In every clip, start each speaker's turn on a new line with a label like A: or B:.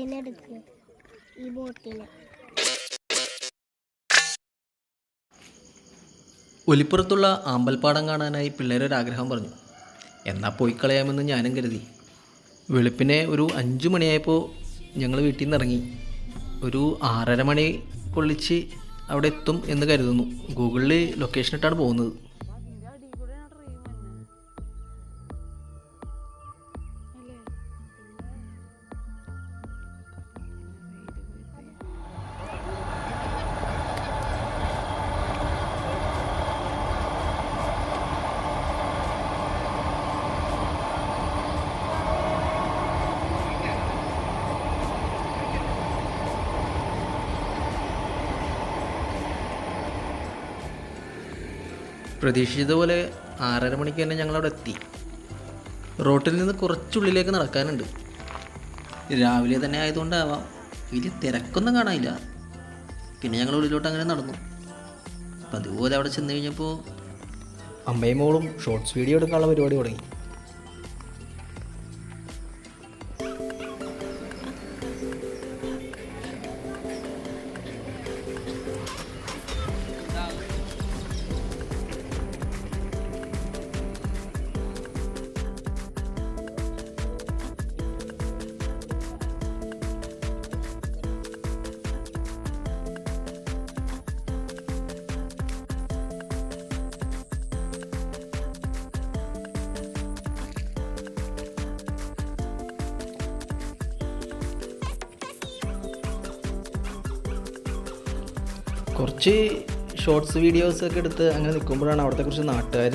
A: ബോട്ടിനെ എടുക്കുക ഈ ബോട്ടിനെ
B: ഒലിപ്പുറത്തുള്ള ആമ്പൽപ്പാടം കാണാനായി പിള്ളേരൊരാഗ്രഹം പറഞ്ഞു. എന്നാൽ പോയി കളയാമെന്ന് ഞാനും കരുതി. വെളുപ്പിനെ ഒരു അഞ്ചു മണിയായപ്പോൾ ഞങ്ങൾ വീട്ടിൽ നിന്ന് ഇറങ്ങി. ഒരു ആറര മണി കൊള്ളിച്ച് അവിടെ എത്തും എന്ന് കരുതുന്നു. ഗൂഗിളിൽ ലൊക്കേഷൻ ഇട്ടാണ് പോകുന്നത്. പ്രതീക്ഷിച്ചതുപോലെ ആറര മണിക്ക് തന്നെ ഞങ്ങളവിടെ എത്തി. റോട്ടിൽ നിന്ന് കുറച്ചുള്ളിലേക്ക് നടക്കാനുണ്ട്. രാവിലെ തന്നെ ആയതുകൊണ്ടാവാം. വലിയ തിരക്കൊന്നും കാണാനില്ല. പിന്നെ ഞങ്ങൾ ഉള്ളിലോട്ട് അങ്ങനെ നടന്നു. അതുപോലെ അവിടെ ചെന്ന് കഴിഞ്ഞപ്പോൾ അമ്മയും മോളും ഷോർട്സ് വീഡിയോ എടുക്കാനുള്ള പരിപാടി തുടങ്ങി. കുറച്ച് ഷോർട്സ് വീഡിയോസ് ഒക്കെ എടുത്ത് അങ്ങനെ നിൽക്കുമ്പോഴാണ് അവിടുത്തെ കുറിച്ച് നാട്ടുകാർ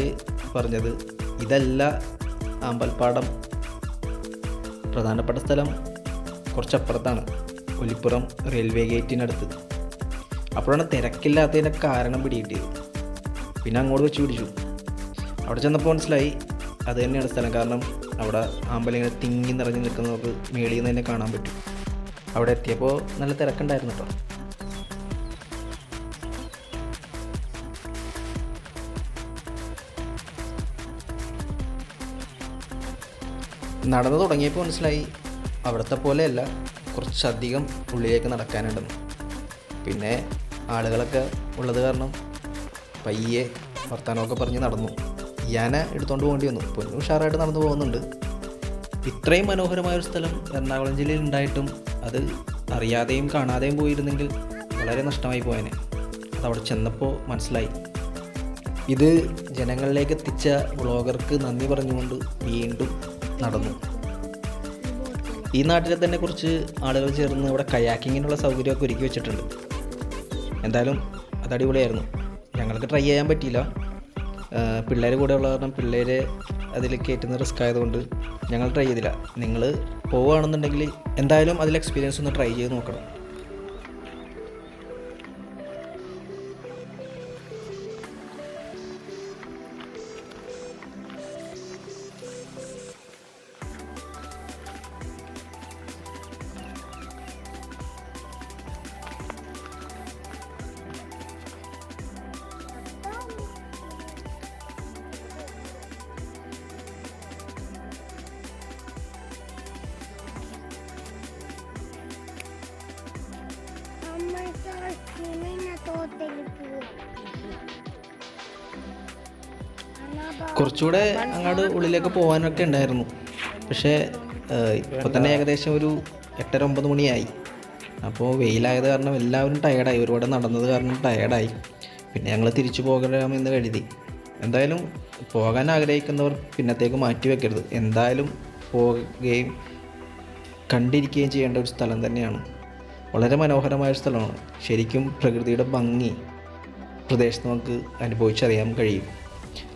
B: പറഞ്ഞത് ഇതല്ല ആമ്പൽപ്പാടം പ്രധാനപ്പെട്ട സ്ഥലം കുറച്ചപ്പുറത്താണ് ഒലിപ്പുറം റെയിൽവേ ഗേറ്റിനടുത്ത് അപ്പോഴാണ് തിരക്കില്ലാത്തതിന്റെ കാരണം പിടികിട്ടിയത്. പിന്നെ അങ്ങോട്ട് വെച്ച് പിടിച്ചു. അവിടെ ചെന്നപ്പോൾ മനസ്സിലായി അത് തന്നെയാണ് സ്ഥലം. കാരണം അവിടെ ആമ്പലിങ്ങനെ തിങ്ങി നിറഞ്ഞ് നിൽക്കുന്നത് നമുക്ക് മേളിൽ നിന്ന് തന്നെ കാണാൻ പറ്റും. അവിടെ എത്തിയപ്പോൾ നല്ല തിരക്കുണ്ടായിരുന്നു കേട്ടോ. നടന്നു തുടങ്ങിയപ്പോൾ മനസ്സിലായി അവിടുത്തെ പോലെയല്ല കുറച്ചധികം ഉള്ളിലേക്ക് നടക്കാനുണ്ടെന്ന് പിന്നെ ആളുകളൊക്കെ ഉള്ളത് കാരണം പയ്യെ വർത്തമാനമൊക്കെ പറഞ്ഞ് നടന്നു. യാന എടുത്തുകൊണ്ട് പോകേണ്ടി വന്നു. പൊന്നു ഉഷാറായിട്ട് നടന്നു പോകുന്നുണ്ട്. ഇത്രയും മനോഹരമായ ഒരു സ്ഥലം എറണാകുളം ജില്ലയിൽ ഉണ്ടായിട്ടും അത് അറിയാതെയും കാണാതെയും പോയിരുന്നെങ്കിൽ വളരെ നഷ്ടമായി പോയേനെ. അതവിടെ ചെന്നപ്പോൾ മനസ്സിലായി. ഇത് ജനങ്ങളിലേക്ക് എത്തിച്ച വ്ളോഗർക്ക് നന്ദി പറഞ്ഞുകൊണ്ട് വീണ്ടും നടന്നു. ഈ നാട്ടിലെ തന്നെ കുറച്ച് ആളുകൾ ചേർന്ന് ഇവിടെ കയാക്കിങ്ങിനുള്ള സൗകര്യമൊക്കെ ഒരുക്കി വെച്ചിട്ടുണ്ട്. എന്തായാലും അത് അടിപൊളിയായിരുന്നു. ഞങ്ങൾക്ക് ട്രൈ ചെയ്യാൻ പറ്റിയില്ല. പിള്ളേർ കൂടെ ഉള്ള കാരണം പിള്ളേരെ അതിൽ കയറ്റുന്ന റിസ്ക് ആയതുകൊണ്ട് ഞങ്ങൾ ട്രൈ ചെയ്തില്ല. നിങ്ങൾ പോവുകയാണെന്നുണ്ടെങ്കിൽ എന്തായാലും അതിൽ എക്സ്പീരിയൻസ് ഒന്ന് ട്രൈ ചെയ്ത് നോക്കണം. കുറച്ചുകൂടെ അങ്ങോട്ട് ഉള്ളിലേക്ക് പോകാനൊക്കെ ഉണ്ടായിരുന്നു. പക്ഷേ ഇപ്പോൾ തന്നെ ഏകദേശം ഒരു എട്ടര ഒമ്പത് മണിയായി. അപ്പോൾ വെയിലായത് കാരണം എല്ലാവരും ടയേർഡായി ഒരുപാട് നടന്നത് കാരണം ടയേർഡായി പിന്നെ ഞങ്ങൾ തിരിച്ചു പോകണമെന്ന് കരുതി. എന്തായാലും പോകാൻ ആഗ്രഹിക്കുന്നവർ പിന്നത്തേക്ക് മാറ്റി വെക്കരുത്. എന്തായാലും പോവുകയും കണ്ടിരിക്കുകയും ചെയ്യേണ്ട ഒരു സ്ഥലം തന്നെയാണ്. വളരെ മനോഹരമായ സ്ഥലമാണ്. ശരിക്കും പ്രകൃതിയുടെ ഭംഗി പ്രദേശത്ത് നമുക്ക് അനുഭവിച്ചറിയാൻ കഴിയും.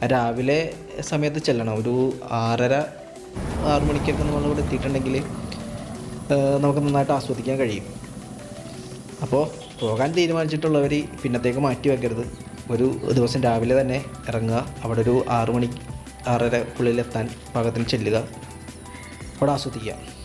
B: രാവിലെ സമയത്ത് ചെല്ലണം. ഒരു ആറര ആറു മണിക്കൊക്കെ നമ്മൾ ഇവിടെ എത്തിയിട്ടുണ്ടെങ്കിൽ നമുക്ക് നന്നായിട്ട് ആസ്വദിക്കാൻ കഴിയും. അപ്പോൾ പോകാൻ തീരുമാനിച്ചിട്ടുള്ളവർ പിന്നത്തേക്ക് മാറ്റി വെക്കരുത്. ഒരു ദിവസം രാവിലെ തന്നെ ഇറങ്ങുക. അവിടെ ഒരു ആറു മണി ആറര ഉള്ളിലെത്താൻ പാകത്തിന് ചെല്ലുക. അവിടെ ആസ്വദിക്കുക.